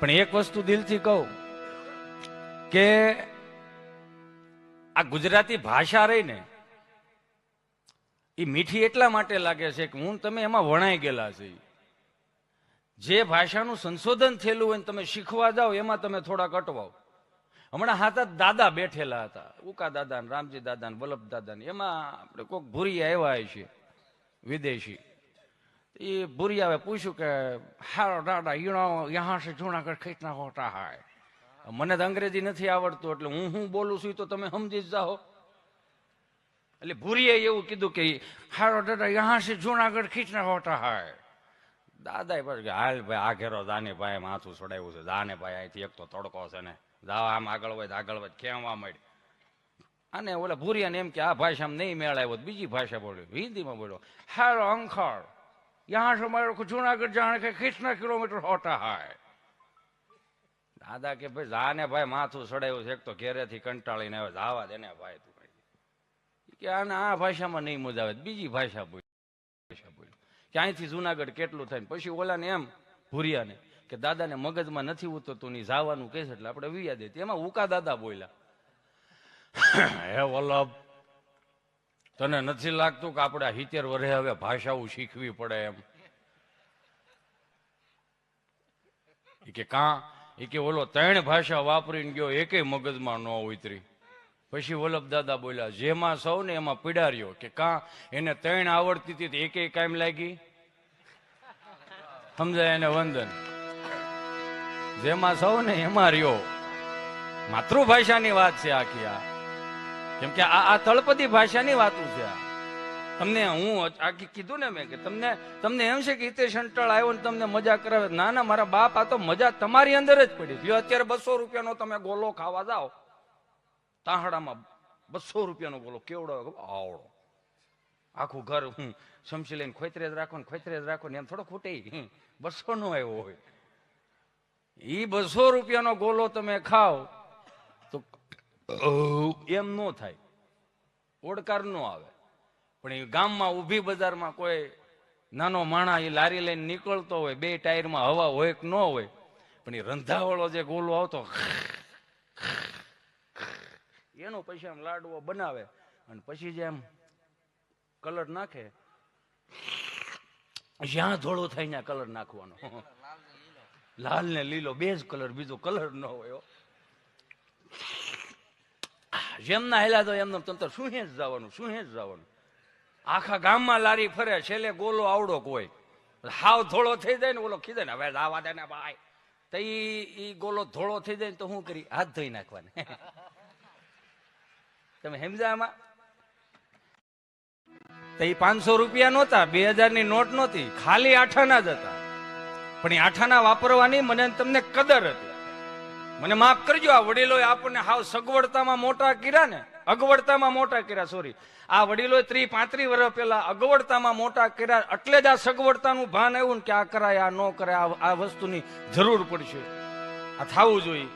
પણ એક વસ્તુ દિલથી કહું કે આ ગુજરાતી ભાષા રહી ને એ મીઠી એટલા માટે લાગે છે કે હું તમે એમાં વણાઈ ગયેલા છે. જે ભાષાનું સંશોધન થયેલું હોય ને તમે શીખવા જાઓ, એમાં તમે થોડાક અટવાઓ. હમણાં હાથા દાદા બેઠેલા હતા. ઉકા દાદા રામજી દાદા વલ્લભ દાદા એમાં આપણે કોઈક ભૂરી આવ્યા છે, વિદેશી. એ ભૂરી આવે, પૂછ્યું કે હારો દાદા યુણો યહાં સે જુનાગઢ કિતના હોતા હાય? મને તો અંગ્રેજી નથી આવડતું, એટલે હું હું બોલું છું તો તમે સમજી જાઓ. એટલે ભૂરીએ એવું કીધું કે હારો દાદા, યહાં સે જુનાગઢ કિતના હોતા હાય? દાદા પછી હાલ ભાઈ, આ ઘેરો દાને ભાઈ, માથું છોડાવ્યું છે દાને ભાઈ, અહીંથી એક તો તડકો છે ને દાવા આમ આગળ હોય આગળ વધ ખેવા મળી અને ઓલા ભૂરિયાને એમ કે, આ ભાષામાં નહીં મેળાવ્યો બીજી ભાષા બોલ્યો હિન્દીમાં બોલ્યો. હારો અંખર. સે મારો કો જુનાગઢ જાણે કે કિતના કિલોમીટર હોતા હાય દાદા કે ભાઈ જાને ભાઈ માથું સડાયું છે એક તો ઘેરેથી કંટાળીને આવે જાવા દે ને ભાઈ તું કે આને આ ભાષામાં નહીં મજા આવે બીજી ભાષા બોલ ભાષા બોલ કે અહીંથી જુનાગઢ કેટલું થાય ને પછી ઓલાને એમ ભૂરિયાને કે દાદાને મગજમાં નથી ઉતરતું ની જાવાનું કહે એટલે આપણે વિયા દે એમાં ઉકા દાદા બોલ્યા। હે વલ્લભ તને નથી લાગતું કે આપણે હિતેર વરે હવે ભાષાઓ શીખવી પડે એમ? કે કાં? એ કે ઓલો ત્રણ ભાષા વાપરીને ગયો એકેય મગજમાં ન ઉતરી. પછી વલ્લભ દાદા બોલ્યા, જેમાં સૌ ને એમાં પીડાર્યો. કે કાં? એને ત્રણ આવડતી હતી તો એકેય કાયમ લાગી? સમજાય એને વંદન? જેમાં સૌ ને એમાં રહ્યો. માતૃભાષાની વાત છે આખી આ. કેમ કે આ આ તળપદી ભાષાની વાતું છે. તમને હું આખી કીધું ને મેં કે તમને તમને એમ છે કે હિતેશ અંટળ આવ્યો ને તમને મજા કરાવે. ના ના, મારા બાપ આ તો મજા તમારી અંદર જ પડી. જો અત્યારે બસો રૂપિયાનો તમે ગોલો ખાવા જાઓ. તાહડામાં બસો રૂપિયાનો ગોલો કેવડો આવડો. આખું ઘર હું સમસી લઈને ખોતરે જ રાખો ને ખોતરે જ રાખો ને એમ થોડો ખૂટે બસો નો આવ્યો હોય. એ બસો રૂપિયાનો ગોલો તમે ખાઓ, તો એમ ન થાય. ઓડકાર ન આવે. પણ એ ગામમાં ઊભી બજારમાં કોઈ નાનો માણા એ લારી લઈને નીકળતો હોય બે ટાયરમાં હવા હોય કે ન હોય પણ એ રંધાવાળો જે ગોલો આવતો એનો પછી આમ લાડવો બનાવે અને પછી જે આમ કલર નાખે જ્યાં ધોળો થાય ત્યાં કલર નાખવાનો. લાલ ને લીલો. બે જ કલર બીજો કલર ન હોય હો. જેમના હેલા તો એમને તંત્ર શું જ જવાનું, શું જ જવાનું? આખા ગામમાં લારી ફરે, છેલ્લે ગોલો આવડો કોઈ. હાવ ધોળો થઈ જાય ને ઓલો ખીધે ને, હવે આવા દે ને ભાઈ. તો ઈ ગોલો ધોળો થઈ જાય ને તો શું કરી? હાથ ધોઈ નાખવાને. તમે સમજ્યા આમાં? તો એ પાંચસો રૂપિયા નહોતા, બે હજારની નોટ નહોતી, ખાલી આઠાના જ હતા. પણ એ આઠાના વાપરવાની મને તમને કદર હતી. મને માફ કરજો, આ વડીલોએ આપણને હાવ સગવડતામાં મોટા કર્યા ને. અગવડતામાં મોટા કર્યા સોરી આ વડીલોએ ત્રી પાંત્રી વર્ષ પહેલા અગવડતામાં મોટા કર્યા એટલે જ આ સગવડતાનું ભાન આવ્યું ને કે આ કરાય, આ ન કરાય, આ- વસ્તુની જરૂર પડશે. આ થવું જોઈએ.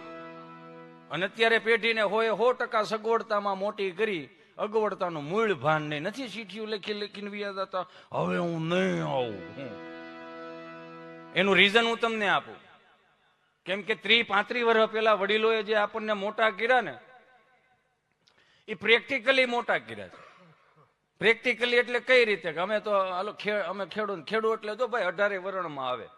અને અત્યારે પેઢીને હોય સો ટકા સગવડતામાં મોટી કરી અગવડતાનું મૂળ ભાન નહીં. નથી ચીઠીઓ લખી લખીને વ્યા હતા હવે હું નહીં આવું. એનું રીઝન હું તમને આપું. કેમ કે ત્રી પાંત્રી વર્ષ પહેલા વડીલોએ જે આપણને મોટા કર્યા ને એ પ્રેક્ટિકલી મોટા કર્યા છે. પ્રેક્ટિકલી એટલે કઈ રીતે? કે અમે તો હાલો અમે ખેડૂત ખેડૂત એટલે તો ભાઈ અઢારે વરણમાં આવે.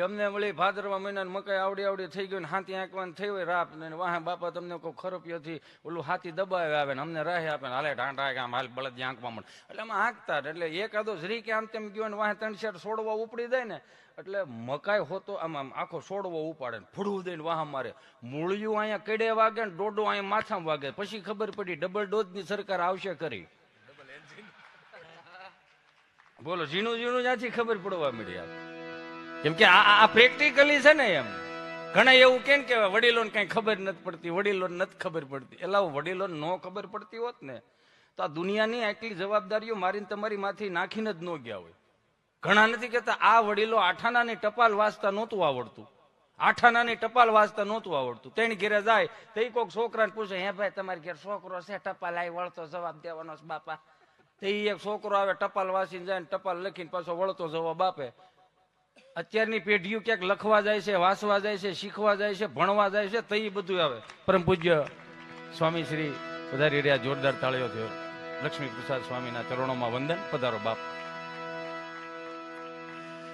અમને વળી ભાદરવા મહિના મકાઈ આવડી આવડી થઈ ગયું ને હાથી આંકવાનું થઈ હોય રાપ ને વાહે બાપા તમને કોઈ ખરોપિયોથી ઓલું હાથી દબાવે આવે ને અમને રાહે આપે ને હાલે ઢાંઢા આમ હાલ બળદ આંકવા મળે એટલે આમાં આંકતા. એટલે એકાદો જરી કે આમ તેમ ગયો ને વાહે ત્રણ શેર છોડવા ઉપડી જાય ને એટલે મકાઈ હોતો આમ આમ આખો સોડવો ઉપાડે ને ફૂડવું દઈને વાહ મારે. મૂળિયું અહીંયા કડે વાગે ને ડોડો અહીંયા માથામાં વાગે. પછી ખબર પડી ડબલ ડોઝની સરકાર આવશે કરી. બોલો ઝીણું ઝીણું જ્યાંથી ખબર પડવા મળી આ કેમ કે આ આ પ્રેક્ટિકલી છે ને એમ. ઘણા એવું કેમ કે વડીલોને કઈ ખબર નથી પડતી, વડીલોને નથી ખબર પડતી. એટલે વડીલોને ન ખબર પડતી હોત ને, તો આ દુનિયાની આટલી જવાબદારીઓ મારીને તમારી માથી નાખીને જ ન ગયા હોય. ઘણા નથી કહેતા, આ વડીલો આઠાનાની ટપાલ વાંચતા નહોતું આવડતું. આઠાનાની ટપાલ વાંચતા નહોતું આવડતું. તેની ઘેરે જાય, તો કોઈક છોકરાને પૂછે, હે ભાઈ, તમારી ઘેર છોકરો છે? ટપાલ આવી વળતો જવાબ દેવાનો છે બાપા. તો એક છોકરો આવે, ટપાલ વાંચીને જાય ને ટપાલ લખીને પાછો વળતો જવાબ આપે. અત્યારની પેઢીઓ ક્યાંક લખવા જાય છે, વાંચવા જાય છે, શીખવા જાય છે, ભણવા જાય છે, તો બધું આવે. પરમ પૂજ્ય સ્વામી શ્રી પધારી રહ્યા, જોરદાર તાળીઓ થયો. લક્ષ્મી પ્રસાદ સ્વામીના ચરણોમાં વંદન. પધારો બાપ.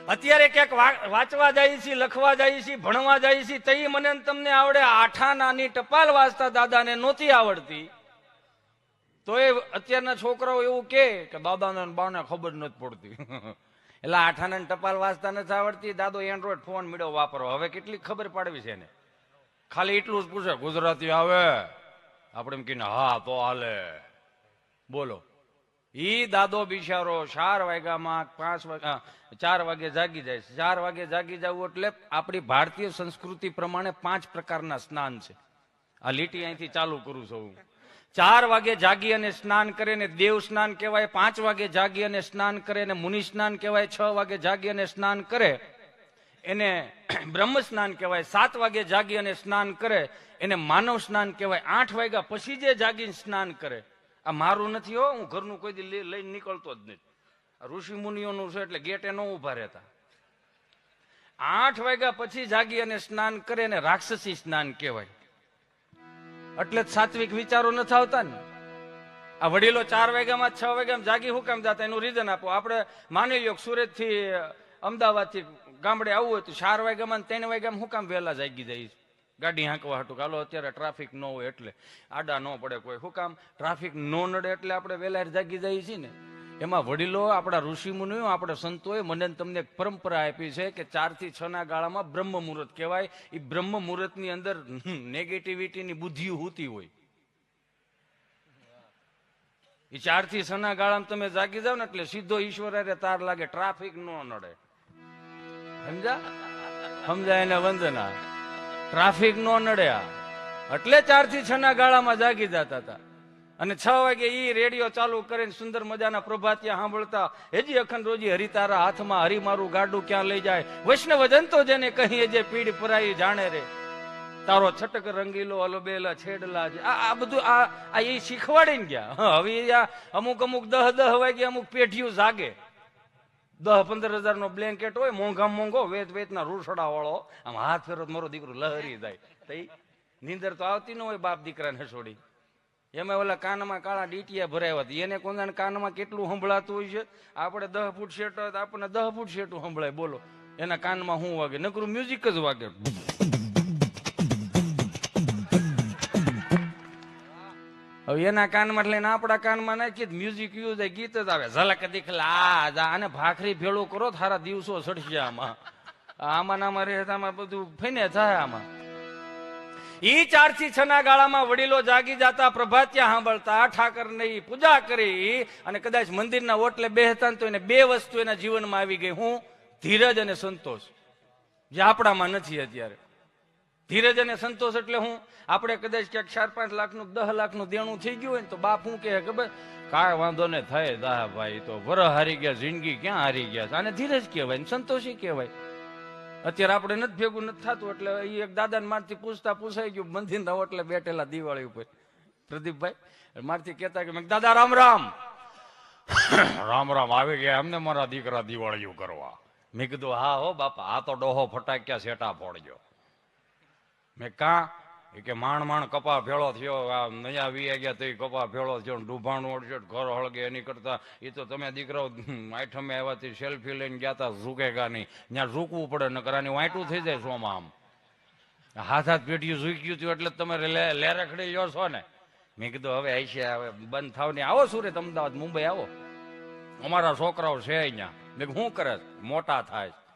અત્યારે ક્યાંક વાંચવા જાય છે, લખવા જાય છે, ભણવા જાય છે તઈ મને તમને આવડે. આઠા નાની ટપાલ વાંચતા દાદાને નહોતી આવડતી. તો એ અત્યારના છોકરાઓ એવું કે કે ને બાને ખબર નથી પડતી. એટલે આઠાને ટપાલ વાંચતા નથી આવડતી. દાદો, એન્ડ્રોઈડ ફોન મીડો વાપરો. હવે કેટલી ખબર પાડવી છે એને? ખાલી એટલું જ પૂછે, ગુજરાતી આવે? આપણે એમ કહીને, હા, તો હાલે. બોલો. ઈ દાદો બિચારો ચાર વાગ્યામાં પાંચ વાગ્યા ચાર વાગે જાગી જાય ચાર વાગે જાગી જવું એટલે આપણી ભારતીય સંસ્કૃતિ પ્રમાણે પાંચ પ્રકારના સ્નાન છે. આ લીટી અહીંથી ચાલુ કરું છું હું. ચાર વાગે જાગી અને સ્નાન કરે ને દેવ સ્નાન કહેવાય, પાંચ વાગે જાગી અને સ્નાન કરે ને મુનિ સ્નાન કહેવાય, છ વાગે જાગી અને સ્નાન કરે. એને બ્રહ્મ સ્નાન કહેવાય, સાત વાગે જાગી અને સ્નાન કરે. એને માનવ સ્નાન કહેવાય, આઠ વાગ્યા પછી જે જાગીને સ્નાન કરે. આ મારું નથી હો, હું ઘરનું કોઈ દી લઈને નીકળતો જ નથી. ઋષિ મુનિઓનું છે એટલે ગેટે ન ઊભા રહેતા. આઠ વાગ્યા પછી જાગી અને સ્નાન કરે ને રાક્ષસી સ્નાન કહેવાય. એટલે જ સાત્વિક વિચારો નથી આવતા ને. આ વડીલો ચાર વાગ્યામાં છ વાગ્યામાં જાગી હું કામ જતા? એનું રીઝન આપો. આપણે માની લો સુરતથી અમદાવાદથી ગામડે આવવું હોય તો ચાર વાગ્યામાં ત્રણ વાગ્યામાં હું કામ વહેલા જાગી જાય? ગાડી હાંકવા હતું કાલો અત્યારે ટ્રાફિક ન હોય એટલે આડા ન પડે કોઈ. હું કામ? ટ્રાફિક ન નડે એટલે આપણે વહેલા જાગી જઈએ છીએ ને. એમાં વડીલો, આપણા ઋષિ મુનિઓ આપણા સંતોએ મને તમને એક પરંપરા આપી છે કે ચારથી છ ના ગાળામાં બ્રહ્મ મુહૂર્ત કહેવાય. એ બ્રહ્મ મુહૂર્તની અંદર નેગેટિવિટીની બુદ્ધિ હોતી હોય. એ ચારથી છ ના ગાળામાં તમે જાગી જાવ ને એટલે સીધો ઈશ્વર અરે તાર લાગે ટ્રાફિક ન નડે. સમજા? સમજાય એને વંદના? ટ્રાફિક નો નડે આ. એટલે ચારથી છ ના ગાળામાં જાગી જતા હતા. અને છ વાગે એ રેડિયો ચાલુ કરીને સુંદર મજાના પ્રભાતિયા સાંભળતા હજી અખંડ રોજી હરિતારા હાથમાં હરી મારું ગાડું ક્યાં લઈ જાય? વૈષ્ણવજન તો જેને કહીએ જે પીડ પરાઈ જાણે રે. તારો છટક રંગીલો, અલબેલા, છેડલા છે. આ બધું આ આ એ શીખવાડીને ગયા. હવે આ અમુક અમુક દહ દહ વાગે અમુક પેઢીઓ જાગે. દહ પંદર હજાર નો બ્લેન્કેટ હોય, મોંઘા મોંઘો, વેત વેત ના રૂસડા વાળો આમ હાથ ફેરો મારો દીકરો લહરી જાય. નીંદર તો આવતી ન હોય બાપ દીકરાને છોડી એમાં ઓલા કાનમાં કાળા ડીટીયા ભરાયા હતા. એને કોના કાનમાં કેટલું સંભળાતું હોય છે? આપણે દહ ફૂટ શેટ હોય તો આપણને દહ ફૂટ શેટું સંભળાય. બોલો. એના કાનમાં શું વાગે? નકરું મ્યુઝિક જ વાગે. હવે એના કાનમાં લઈને આપણા કાનમાં નાખીએ મ્યુઝિક યુઝ ગીત જ આવે. ઝલક દીખલા અને ભાખરી ભેળું કરો થારા દિવસો સડશે આમાં. આમાં નામાં રહેતામાં બધું ફઈને થાય આમાં. ઈ ચારથી છ ના ગાળામાં વડીલો જાગી જાતા પ્રભાત્યા સાંભળતા ઠાકરની પૂજા કરી અને કદાચ મંદિરના ઓટલે બેહતા તો એને બે વસ્તુ એના જીવનમાં આવી ગઈ. હું ધીરજ અને સંતોષ. જે આપણામાં નથી અત્યારે. ધીરજ અને સંતોષ એટલે હું આપણે કદાચ ક્યાંક ચાર પાંચ લાખનું દસ લાખનું દેણું થઈ ગયું હોય તો બાપ શું કહે, ખબર, કાંઈ વાંધો ને થાય દા ભાઈ તો વર હારી ગયા, જિંદગી ક્યાં હારી ગયા આને ધીરજ કહેવાય સંતોષી કહેવાય. અત્યારે આપણે નથી ભેગું, નથી થતું, એટલે એ એક દાદાને મારથી પૂછતા પૂછાઈ ગયું મંદિરના એટલે બેઠેલા દિવાળી ઉપર. પ્રદીપભાઈ મારથી કહેતા કે દાદા, રામ રામ. રામ રામ, આવી ગયા એમને મારા દીકરા દિવાળીઓ કરવા. મેં કીધું, હા હો બાપા, આ તો ડોહો ફટાક્યા સેટા ફોડજો. મેં કા કે માણ માણ કપા ભેળો થયો, આ નયા વી ગયા તો કપા ભેળો થયો ડૂભાણ અડશે ઘર હળગે એની કરતા. એ તો તમે દીકરાઓ આઠમે આવ્યાથી સેલ્ફી લઈને ગયા તા ઝૂકેગા નહીં ત્યાં ઝૂકવું પડે ન કરાની વાંટું થઈ જાય સોમાં આમ. હાથ હાથ પેટીયું ઝૂક્યું હતું એટલે તમે લે- લેરખડી લ્યો છો ને. મેં કીધું, હવે આઈશે હવે બંધ થાવ ને. આવો સુરત, અમદાવાદ, મુંબઈ, આવો. અમારા છોકરાઓ છે અહીંયા. મેં શું કરે? મોટા થાય છે.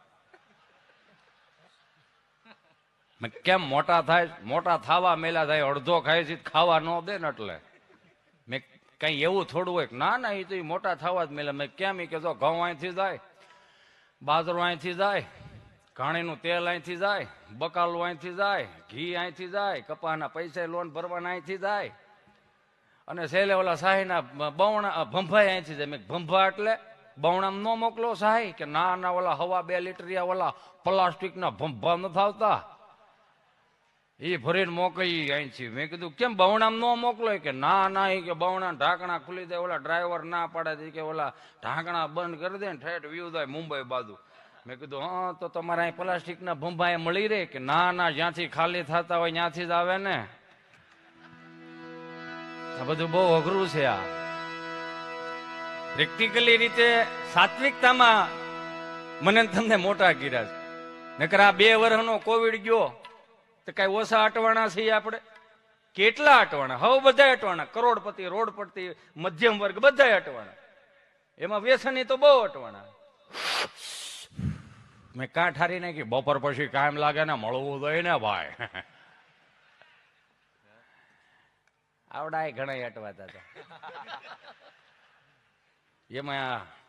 મેં કીધું, કેમ મોટા થાય, મોટા થાવા મેલા થાય, અડધો ખાય છે, ખાવા ન દે ને એટલે. મેં કઈ એવું થોડું હોય ના ના એ તો ઈ મોટા થવા જ મેલા. મેં કેમ એ કે જો ઘઉં અહીંથી જાય, બાજરો અહીંથી જાય, ઘાણીનું તેલ અહીંથી જાય, બકાલું અહીંથી જાય, ઘી અહીંથી જાય કપાના પૈસા લોન ભરવાના અહીંથી જાય. અને છેલ્લે ઓલા સાહીના બવણા ભંભાઈ અહીંથી જાય. મેં ભંભા એટલે બવણામ ન મોકલો સાહી કે ના ના, ઓલા હવા બે લીટરિયા ઓલા પ્લાસ્ટિકના ભંભા નથી આવતા. એ ભરીને મોકલી અહીંથી. મેં કીધું, કેમ બવણામ ન મોકલો કે, ના ના. એ કે બવણા ઢાંકણા ખુલી દે ઓલા ડ્રાઈવર ના પાડે કે, ઓલા ઢાંકણા બંધ કરી દે ને ઠેઠ વ્યૂ થાય મુંબઈ બાજુ. મેં કીધું, હા, તો તમારે અહીં પ્લાસ્ટિકના ભંભા મળી રહે કે ના ના, જ્યાંથી ખાલી થતા હોય ત્યાંથી જ આવે ને? આ બધું બહુ અઘરું છે આ. પ્રેક્ટિકલી રીતે સાત્વિકતામાં મને તમને મોટા કર્યા છે. નકર આ બે વર્ષનો કોવિડ ગયો તો કઈ ઓછા અટવાણા છીએ આપણે? કેટલા અટવાણા? હવે બધા અટવાણા. કરોડપતિ, રોડપતિ, મધ્યમ વર્ગ બધા અટવાણા. એમાં વ્યસની તો બહુ અટવાણા. મેં કાં ઠારી નાખી. બપોર પછી કાયમ લાગે ને મળવું તો ને ભાઈ. આવડા ઘણા અટવાતા હતા. એમાં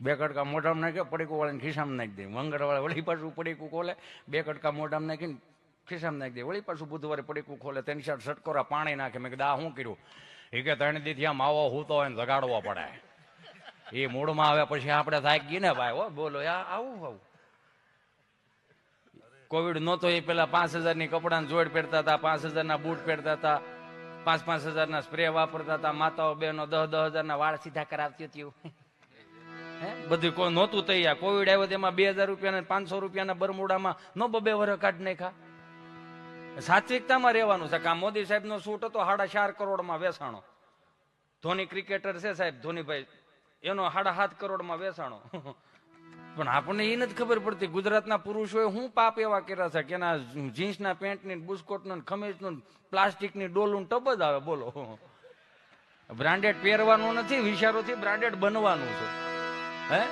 બે કટકા મોઢામાં નાખ્યો, પડીકું વાળાને ખિસ્સામાં નાખી દે. મંગળવારે વળી પાછું પડીકું ખોલે, બે કટકા મોઢામાં નાખીને ખિસ્સામાં નાખી દે. વળી પાછું બુધવારે પડીકું ખોલે, તેની સાથે સટકોરા પાણી નાખે. મેં કીધું શું કર્યું? એ કે ત્રણ દીથી આમ આવો હું તો એને જગાડવો પડે. એ મૂળમાં આવે પછી આપણે થાકી ગઈ ને ભાઈ, હો, બોલો, યા, આવું આવું કોવિડ નહોતો એ પેલા પાંચ હજારની કપડાની જોડ પહેરતા હતા, પાંચ હજારના બૂટ પહેરતા હતા, પાંચ પાંચ હજારના સ્પ્રે વાપરતા હતા, માતાઓ બહેનો દસ દસ હજારના વાળ સીધા કરાવતી હતી. બધું કોઈ નહોતું તૈયાર કોવિડ આવ્યો તેમાં બે હજાર રૂપિયાના પાંચસો રૂપિયાના બરમુડામાં નો બબે વર કાઢ નાખ્યા. સાત્વિકતામાં રહેવાનું છે કા મોદી સાહેબનો શૂટ હતો સાડા ચાર કરોડમાં વેસાણો. ધોની ક્રિકેટર છે સાહેબ, ધોનીભાઈ, એનો સાડા સાત કરોડમાં વેસાણો. પણ આપણને એ નથી ખબર પડતી, ગુજરાતના પુરુષોએ શું પાપ એવા કર્યા છે કે એના જીન્સના પેન્ટની બુસ્કોટનું ખમીસનું પ્લાસ્ટિકની ડોલું ટબ જ આવે, બોલો. બ્રાન્ડેડ પહેરવાનું નથી, વિચારોથી બ્રાન્ડેડ બનવાનું છે. હે?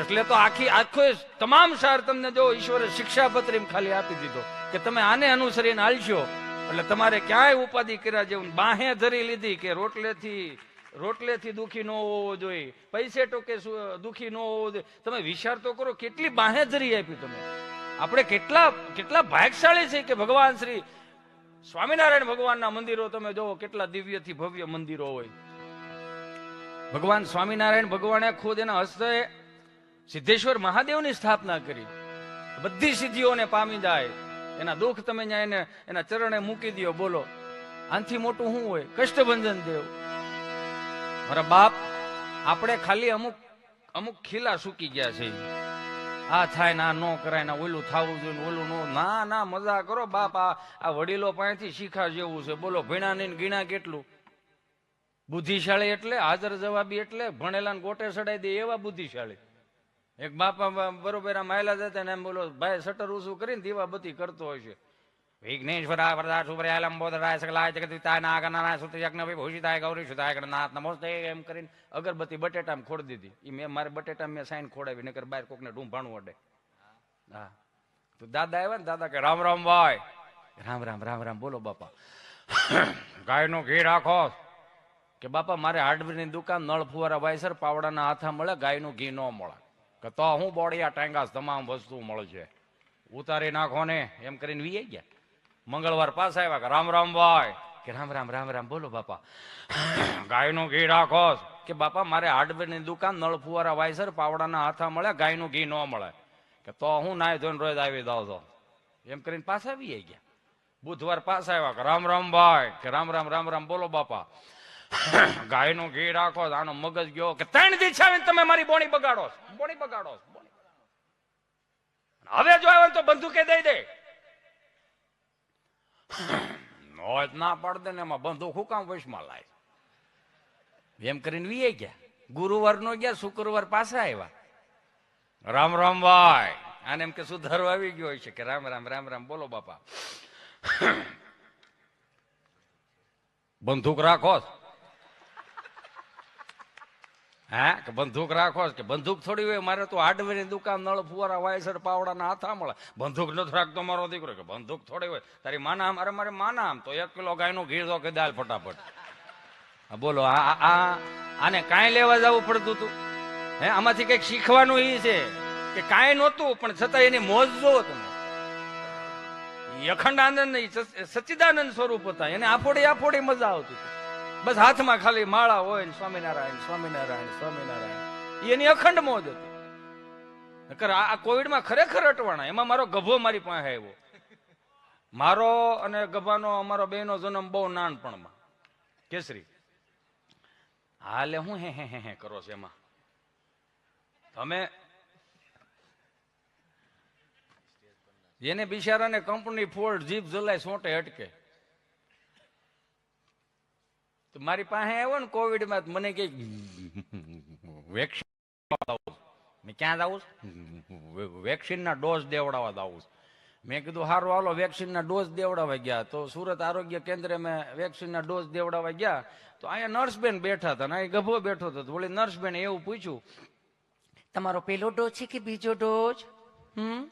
એટલે તો આખી આખો તમામ સાર તમને જો ઈશ્વરે શિક્ષાપત્રી ખાલી આપી દીધો કે તમે આને અનુસરીને હાલશો. એટલે તમારે ક્યાંય ઉપાધિ કર્યા જેવું બાહે ધરી લીધી કે રોટલેથી રોટલેથી દુખી ન હોવો જોઈએ. પૈસે ટોકે દુખી ન હોવો જોઈએ. તમે વિચાર તો કરો કેટલી બાહે ધરી આપી તમે. આપણે કેટલા કેટલા ભાગશાળી છે કે ભગવાન શ્રી સ્વામિનારાયણ ભગવાનના મંદિરો તમે જોવો કેટલા દિવ્યથી ભવ્ય મંદિરો હોય. ભગવાન સ્વામિનારાયણ ભગવાને ખુદ એના હસ્તે સિદ્ધેશ્વર મહાદેવની સ્થાપના કરી. બધી સિદ્ધિઓને પામી જાય. એના દુઃખ તમે એને એના ચરણે મૂકી દો બોલો. આનથી મોટું શું હોય? કષ્ટભંજન દેવ. મારા બાપ, આપણે ખાલી અમુક અમુક ખીલા સૂકી ગયા છે. આ થાય ના ન કરાય ના ઓલું થાવું જોઈએ ઓલું નો ના ના, મજા કરો બાપ, આ વડીલો પાસેથી શીખા જેવું છે. બોલો ભીણા ને ગીણા કેટલું? બુદ્ધિશાળી એટલે, હાજર જવાબી એટલે ભણેલા ગોટે ચડાઈ દે એવા બુદ્ધિશાળી. એક બાપા બરોબર આમ આયલા જતા ને એમ બોલો, ભાઈ શટર ઊંચું કરીને દીવા બધી કરતો હોય છે. વિઘ્નેશ્વરા વરદા સુપ્રયાલમ બોધરાય સકલાય જગતિતાય નાગનારાય સુતયજ્ઞ વિભૂષિતાય ગૌરી, સુતાય ગણનાથ નમોસ્તે, એમ કરીને અગરબત્તી બટેટામાં ખોડી દીધી. એ મેં, મારે બટેટા મેં સાઈન ખોડાવી, નકર બહાર કોકને ઢૂંભાણું અડે. હા. તો દાદા આવ્યા ને, દાદા કે, રામ રામ, ભાઈ. રામ રામ રામ રામ, બોલો બાપા. ગાયનું ઘી રાખો. કે બાપા, મારે હાર્ડવેરની દુકાન, નળ ફુવારા વાયસર પાવડાના હાથા મળે, ગાયનું ઘી ન મળે. કે તો હું બોડિયા ટાંગાસ તમામ વસ્તુ મળશે. ઉતારી નાખો ને, એમ કરીને વી ગયા. મંગળવાર પાસે આવ્યા કે, રામ રામ ભાઈ. કે, રામ રામ રામ રામ. બોલો બાપા, ગાયનું ઘી રાખો. કે, બાપા, મારે હાર્ડવેરની દુકાન, નળ ફુવારા વાયસર પાવડાના હાથા મળે, ગાયનું ઘી ન મળે. કે, તો હું નાય ધોઈને રોજ આવી દઉં તો એમ કરીને પાછા આવી ગયા. બુધવાર પાછા આવ્યા કે, રામ રામ ભાઈ. કે, રામ રામ રામ રામ. બોલો બાપા ગાયનું ઘી રાખો આનો મગજ ગયો કે ત્રણ દી છાવીને તમે મારી બોણી બગાડો બોણી બગાડો. હવે જો આવે તો બંદૂકે દઈ દે. નોજ ના પાડ ને એમાં બંદૂક હું કામ વશમાં લાય? એમ કરીને વીએ ગયા. ગુરુવાર નો ગયા, શુક્રવાર પાછા આવ્યા. રામ રામ ભાઈ. આને એમ કે સુધારો આવી ગયો છે કે રામ રામ રામ રામ, બોલો બાપા. બંદૂક રાખો? હા, કે બંદૂક રાખો કે બંદૂક થોડી હોય, મારે તો હાર્ડવેર દુકાન, નળ, ફુવારા, વાયસર, પાવડાના હાથા મળે. બંદૂક નથી રાખતો મારો દીકરો, કે બંદૂક થોડી હોય. તારી માના આમ, અરે મારે માના આમ, તો એક કિલો ગાયનું ઘી દો કે દાલ ફટાફટ. બોલો, આ, આ- આને કાંઈ લેવા જવું પડતું હતું હે, આમાંથી કંઈક શીખવાનું એ છે, કે કાંઈ નહોતું, પણ છતાં એની મોજ જો તમે. અખંડ આનંદ નહીં સચ- સચ્ચિદાનંદ સ્વરૂપ હતા, એને આફોડી આફોડી મજા આવતી હતી. બસ હાથમાં ખાલી માળા હોય ને સ્વામિનારાયણ સ્વામિનારાયણ સ્વામિનારાયણ. એની અખંડ મોજ હતી. નકર આ કોવિડમાં ખરેખર અટવાણા. એમાં મારો ગભો મારી પાસે આવ્યો. મારો અને ગભાનો અમારો બેનો જન્મ બહુ નાનપણમાં. કેસરી. હાલે હું હે હે હે હે કરો છો એમાં. તમે એને બિચારાને કંપની ફોર્ડ જીભ જલાય, સોંટે, અટકે. તો મારી પાસે આવ્યો ને કોવિડમાં મને કે વેક્સિન મેં ક્યાં જાઉં વેક્સિનના ડોઝ દેવડાવવા જાઉં. મેં કીધું સારું હાલો, વેક્સિનના ડોઝ દેવડાવવા ગયા. તો સુરત આરોગ્ય કેન્દ્રે મેં વેક્સિનના ડોઝ દેવડાવવા ગયા. તો અહીંયા નર્સબેન બેઠા હતા ને અહીં ગભો બેઠો હતો. તો નર્સબેન, એવું પૂછ્યું, તમારો પેલો ડોઝ છે કે બીજો ડોઝ? હમ?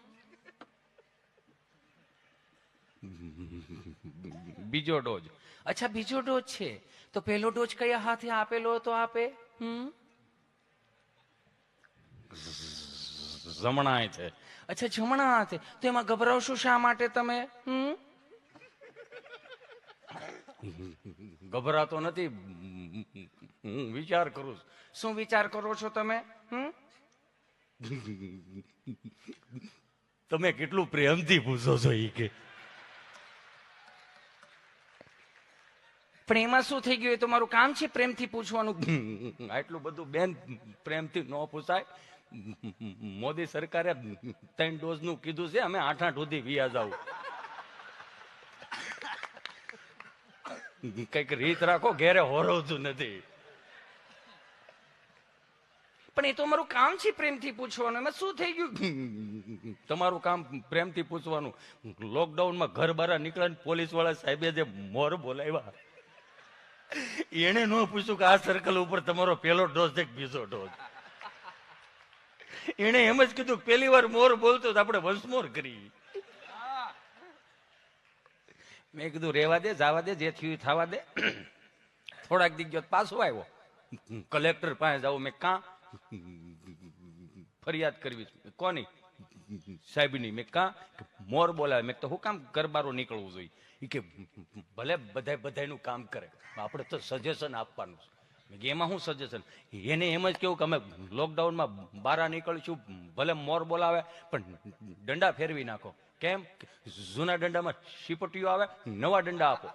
બીજો ડોઝ. અચ્છા, બીજો ડોઝ છે. તો પહેલો ડોઝ કયા હાથે આપેલો તો આપે? જમણાય છે. અચ્છા, જમણા હાથે. તો એમાં ગભરાવશો શા માટે તમે? ગભરાતો નથી. હું વિચાર કરું. શું વિચાર કરો છો તમે? તમે કેટલું પ્રેમથી પૂછો છો એ કે પણ એમાં શું થઈ ગયું એ તો મારું કામ છે પ્રેમથી પૂછવાનું. આટલું બધું બેન પ્રેમથી ન પૂછાય. મોદી સરકારે ત્રણ ડોઝનું કીધું છે અમે આઠ આઠ સુધી વ્યાજ આવું કંઈક રીત રાખો ઘેરે હોરવતું નથી. પણ એ તો મારું કામ છે પ્રેમથી પૂછવાનું. એમાં શું થઈ ગયું? તમારું કામ પ્રેમથી પૂછવાનું. લોકડાઉનમાં ઘર બહાર નીકળે પોલીસવાળા સાહેબે જે મોર બોલાવ્યા. એને ન પૂછ્યું કે આ સર્કલ ઉપર તમારો પહેલો ડોઝ છે બીજો ડોઝ એને એમ જ કીધું કે પહેલી વાર મોર બોલતો તો આપણે વંશમોર કરી મેં કીધું, રેવા દે, જવા દે જે થયું થવા દે. થોડાક દી ગયો પાછો આવ્યો. કલેક્ટર પાસે જાવ મેં કાં ફરિયાદ કરવી કોની કોની? સાહેબની. મેં કાં મોર બોલાવે. મેં તો હું કામ ગરબારો નીકળવું જોઈએ? ઈ કે ભલે બધાય બધાયનું કામ કરે આપણે તો સજેશન આપવાનું છે. એમાં શું સજેશન એને એમ જ કેવું કે અમે લોકડાઉનમાં બહાર નીકળીશું, ભલે મોર બોલાવે, પણ દંડા ફેરવી નાખો. કેમ? જૂના દંડામાં શીપટીઓ આવે, નવા દંડા આપો.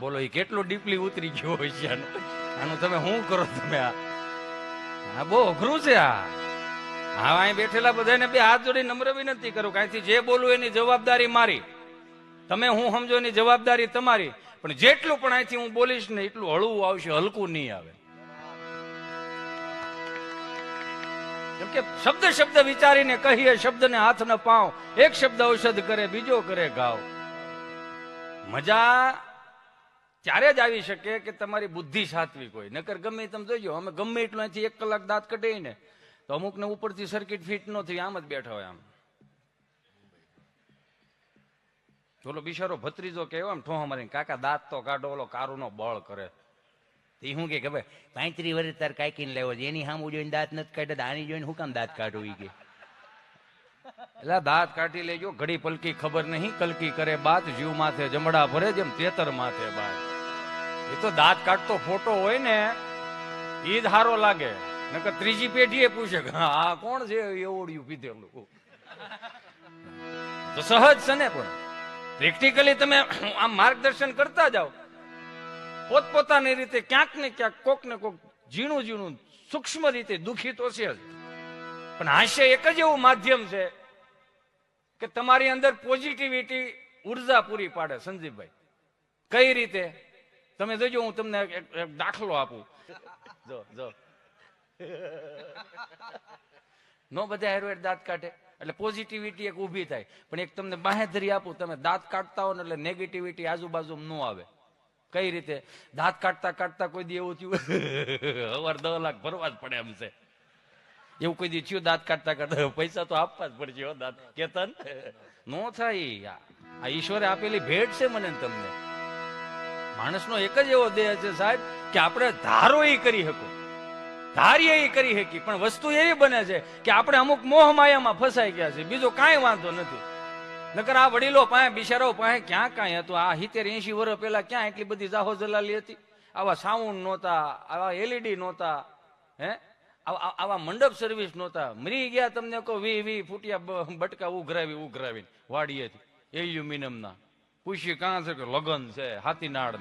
બોલો એ કેટલું ડીપલી ઉતરી ગયો હોય છે આનું? તમે શું કરો તમે આ? બહુ અઘરું છે આ. હા અહીં બેઠેલા બધાને બે હાથ જોડી નમ્ર વિનંતી કરું કાંઈથી જે બોલું એની જવાબદારી મારી. તમે હું સમજો એની જવાબદારી તમારી, પણ જેટલું પણ અહીંથી હું બોલીશ ને એટલું હળવું આવશે, હલકું નહીં આવે. કેમ કે શબ્દ શબ્દ વિચારીને કહીએ, શબ્દને હાથ ન પાવ, એક શબ્દ ઔષધ કરે, બીજો કરે ઘાવ. મજા ત્યારે જ આવી શકે કે તમારી બુદ્ધિ સાત્વિક હોય. નકર ગમે તમે જોજો, અમે ગમે એટલું અહીંથી એક કલાક દાંત કઢીએ ને તો અમુક ને ઉપરથી સર્કિટ ફિટ ન થઈ આમ જ બેઠા હોય આમ. ઓલો બિચારો ભત્રીજો કેવો આમ ઠોહ મારીને, કાકા દાંત તો કાઢો, ઓલો કારુનો બળ કરે. તે શું કે ભાઈ પાંત્રી વર્ષ તાર કાંઈકીને લેવો છે, એની સામું જોઈને દાંત નથી કાઢે આની જોઈને હું કામ દાંત કાઢું ઈ કે એટલે દાંત કાઢી લેજો, ઘડી પલકી ખબર નહીં, કલકી કરે બાત જીવ માથે જમડા ભરે જેમ તેતર માથે બાત એ તો દાંત કાઢતો ફોટો હોય ને એ જ હારો લાગે. નકર ત્રીજી પેઢીએ પૂછે કે આ કોણ છે? એવડ્યું પીધેલું. તો સહજ છે ને પણ. પ્રેક્ટિકલી તમે આમ માર્ગદર્શન કરતા જાઓ. પોતપોતાની રીતે ક્યાંક ને ક્યાંક કોક ને કોક ઝીણું ઝીણું સૂક્ષ્મ રીતે દુખી તો છે જ. પણ હાસ્ય એક જ એવું માધ્યમ છે કે તમારી અંદર પોઝિટિવિટી ઊર્જા પૂરી પાડે, સંજીવભાઈ. કઈ રીતે? તમે જોજો, હું તમને એક- દાખલો આપું. જો જો. નો બધા હેરવેર દાંત કાઢે. એટલે પોઝિટિવિટી એક ઊભી થાય. પણ એક તમને બાહેધરી આપું, તમે દાંત કાઢતા હો ને એટલે નેગેટિવિટી આજુબાજુ ન આવે. કઈ રીતે? દાંત કાઢતા કાઢતા કોઈ દી એવું થયું, હવાર દસ લાખ ભરવા જ પડે એમ છે. એવું કોઈ દી થયું દાંત કાઢતા કાઢતા? પૈસા તો આપવા જ પડશે હો, દાંત. કેતન નો? થાય આ ઈશ્વરે આપેલી ભેટ છે મને તમને. માણસનો એક જ એવો દેહ છે સાહેબ કે આપણે ધારો એ કરી શકો. ધારીએ એ કરી શકી પણ વસ્તુ એવી બને છે કે આપણે અમુક મોહ માયામાં ફસાઈ ગયા છે બીજો કાંઈ વાંધો નથી. નકર આ વડીલો પાસે બિચારો પાસે ક્યાં કાંઈ હતું? આ સિત્તેર એસી વર્ષ પહેલા ક્યાં એટલી બધી જાહો જલાલી હતી? આવા સાઉન્ડ નહોતા, આવા એલઈડી નહોતા, હે? આવા મંડપ સર્વિસ નહોતા. મરી ગયા તમને કહો, વી વી, ફૂટિયા બટકા ઉઘરાવી, ઉઘરાવીને વાડીએથી. એલ્યુમિનિયમના. પૂછ્યું, કાં છે કે લગન છે? હાથીનાળ